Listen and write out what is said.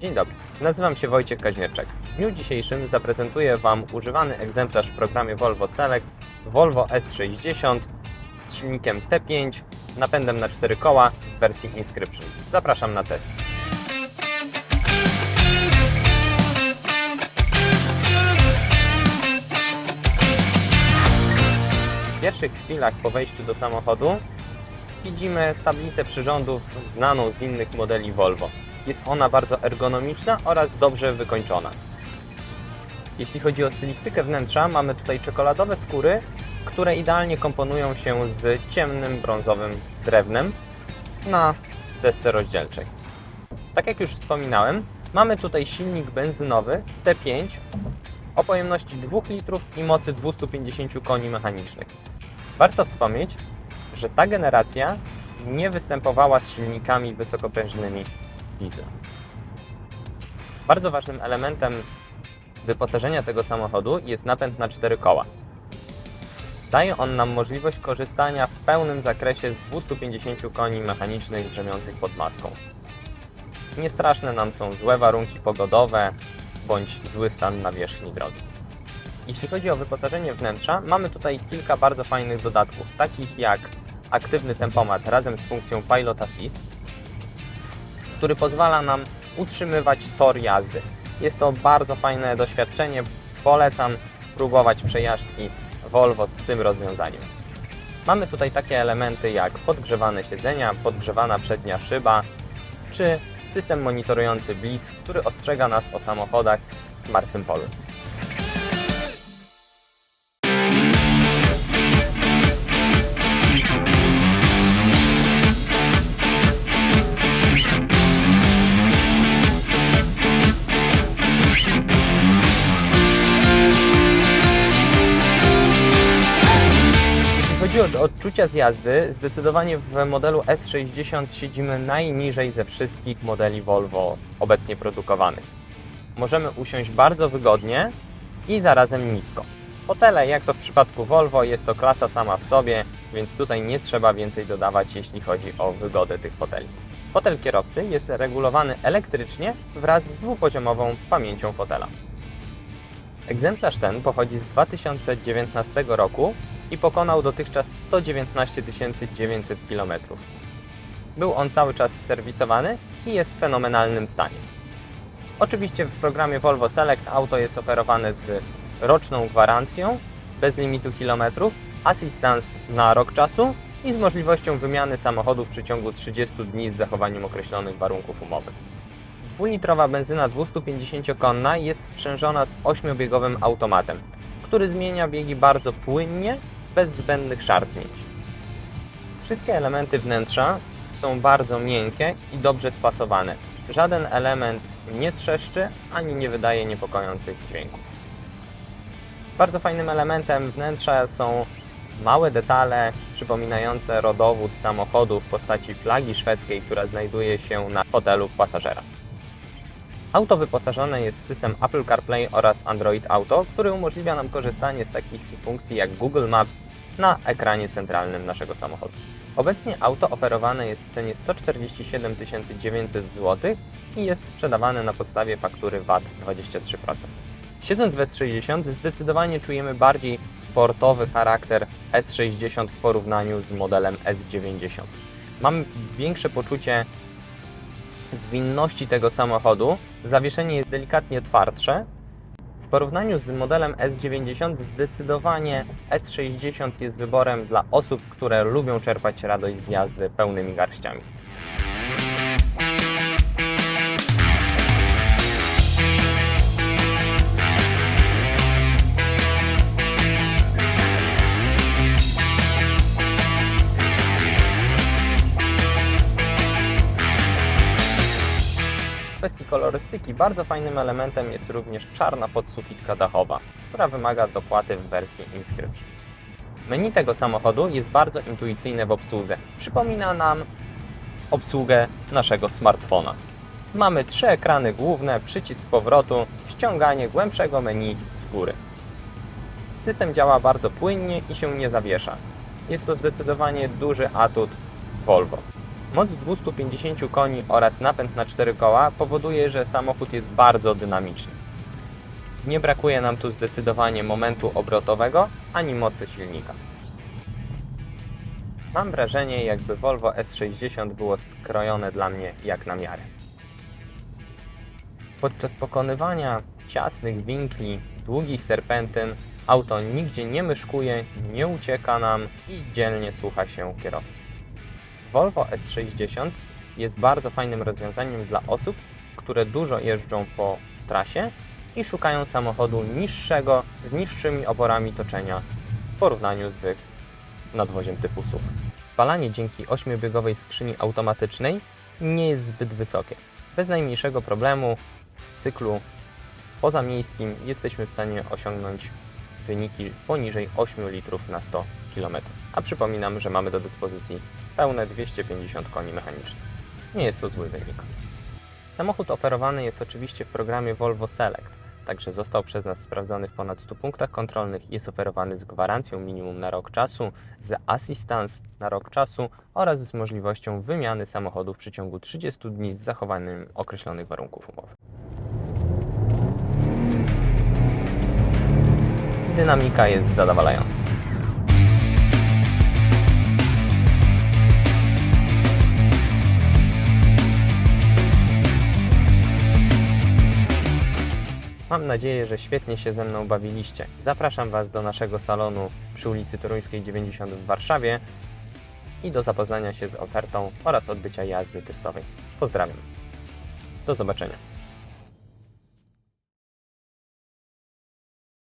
Dzień dobry, nazywam się Wojciech Kaźmierczak. W dniu dzisiejszym zaprezentuję Wam używany egzemplarz w programie Volvo Select Volvo S60 z silnikiem T5, napędem na 4 koła w wersji Inscription. Zapraszam na test. W pierwszych chwilach po wejściu do samochodu widzimy tablicę przyrządów znaną z innych modeli Volvo. Jest ona bardzo ergonomiczna oraz dobrze wykończona. Jeśli chodzi o stylistykę wnętrza, mamy tutaj czekoladowe skóry, które idealnie komponują się z ciemnym brązowym drewnem na desce rozdzielczej. Tak jak już wspominałem, mamy tutaj silnik benzynowy T5 o pojemności 2 litrów i mocy 250 koni mechanicznych. Warto wspomnieć, że ta generacja nie występowała z silnikami wysokoprężnymi diesla. Bardzo ważnym elementem wyposażenia tego samochodu jest napęd na 4 koła. Daje on nam możliwość korzystania w pełnym zakresie z 250 koni mechanicznych drzemiących pod maską. Niestraszne nam są złe warunki pogodowe bądź zły stan nawierzchni drogi. Jeśli chodzi o wyposażenie wnętrza, mamy tutaj kilka bardzo fajnych dodatków, takich jak aktywny tempomat razem z funkcją Pilot Assist, który pozwala nam utrzymywać tor jazdy. Jest to bardzo fajne doświadczenie. Polecam spróbować przejażdżki Volvo z tym rozwiązaniem. Mamy tutaj takie elementy jak podgrzewane siedzenia, podgrzewana przednia szyba, czy system monitorujący BLIS, który ostrzega nas o samochodach w martwym polu. Chodzi o odczucia z jazdy, zdecydowanie w modelu S60 siedzimy najniżej ze wszystkich modeli Volvo obecnie produkowanych. Możemy usiąść bardzo wygodnie i zarazem nisko. Fotele, jak to w przypadku Volvo, jest to klasa sama w sobie, więc tutaj nie trzeba więcej dodawać, jeśli chodzi o wygodę tych foteli. Fotel kierowcy jest regulowany elektrycznie wraz z dwupoziomową pamięcią fotela. Egzemplarz ten pochodzi z 2019 roku i pokonał dotychczas 119 900 km. Był on cały czas serwisowany i jest w fenomenalnym stanie. Oczywiście w programie Volvo Select auto jest oferowane z roczną gwarancją, bez limitu kilometrów, asystans na rok czasu i z możliwością wymiany samochodu w przeciągu 30 dni z zachowaniem określonych warunków umowy. Dwulitrowa benzyna 250-konna jest sprzężona z 8-biegowym automatem, który zmienia biegi bardzo płynnie, bez zbędnych szarpnięć. Wszystkie elementy wnętrza są bardzo miękkie i dobrze spasowane. Żaden element nie trzeszczy ani nie wydaje niepokojących dźwięków. Bardzo fajnym elementem wnętrza są małe detale przypominające rodowód samochodu w postaci flagi szwedzkiej, która znajduje się na fotelu pasażera. Auto wyposażone jest w system Apple CarPlay oraz Android Auto, który umożliwia nam korzystanie z takich funkcji jak Google Maps na ekranie centralnym naszego samochodu. Obecnie auto oferowane jest w cenie 147 900 zł i jest sprzedawane na podstawie faktury VAT 23%. Siedząc w S60 zdecydowanie czujemy bardziej sportowy charakter S60 w porównaniu z modelem S90. Mamy większe poczucie zwinności tego samochodu. Zawieszenie jest delikatnie twardsze. W porównaniu z modelem S90 zdecydowanie S60 jest wyborem dla osób, które lubią czerpać radość z jazdy pełnymi garściami. Kwestii kolorystyki bardzo fajnym elementem jest również czarna podsufitka dachowa, która wymaga dopłaty w wersji Inscription. Menu tego samochodu jest bardzo intuicyjne w obsłudze. Przypomina nam obsługę naszego smartfona. Mamy trzy ekrany główne, przycisk powrotu, ściąganie głębszego menu z góry. System działa bardzo płynnie i się nie zawiesza. Jest to zdecydowanie duży atut Volvo. Moc 250 koni oraz napęd na 4 koła powoduje, że samochód jest bardzo dynamiczny. Nie brakuje nam tu zdecydowanie momentu obrotowego ani mocy silnika. Mam wrażenie, jakby Volvo S60 było skrojone dla mnie jak na miarę. Podczas pokonywania ciasnych winkli, długich serpentyn, auto nigdzie nie myszkuje, nie ucieka nam i dzielnie słucha się kierowcy. Volvo S60 jest bardzo fajnym rozwiązaniem dla osób, które dużo jeżdżą po trasie i szukają samochodu niższego, z niższymi oporami toczenia w porównaniu z nadwoziem typu SUV. Spalanie dzięki 8-biegowej skrzyni automatycznej nie jest zbyt wysokie. Bez najmniejszego problemu w cyklu pozamiejskim jesteśmy w stanie osiągnąć wyniki poniżej 8 litrów na 100 km. A przypominam, że mamy do dyspozycji pełne 250 koni mechanicznych. Nie jest to zły wynik. Samochód oferowany jest oczywiście w programie Volvo Select, także został przez nas sprawdzony w ponad 100 punktach kontrolnych, jest oferowany z gwarancją minimum na rok czasu, z assistance na rok czasu oraz z możliwością wymiany samochodu w przeciągu 30 dni z zachowaniem określonych warunków umowy. Dynamika jest zadowalająca. Nadzieję, że świetnie się ze mną bawiliście. Zapraszam Was do naszego salonu przy ulicy Toruńskiej 90 w Warszawie i do zapoznania się z ofertą oraz odbycia jazdy testowej. Pozdrawiam. Do zobaczenia.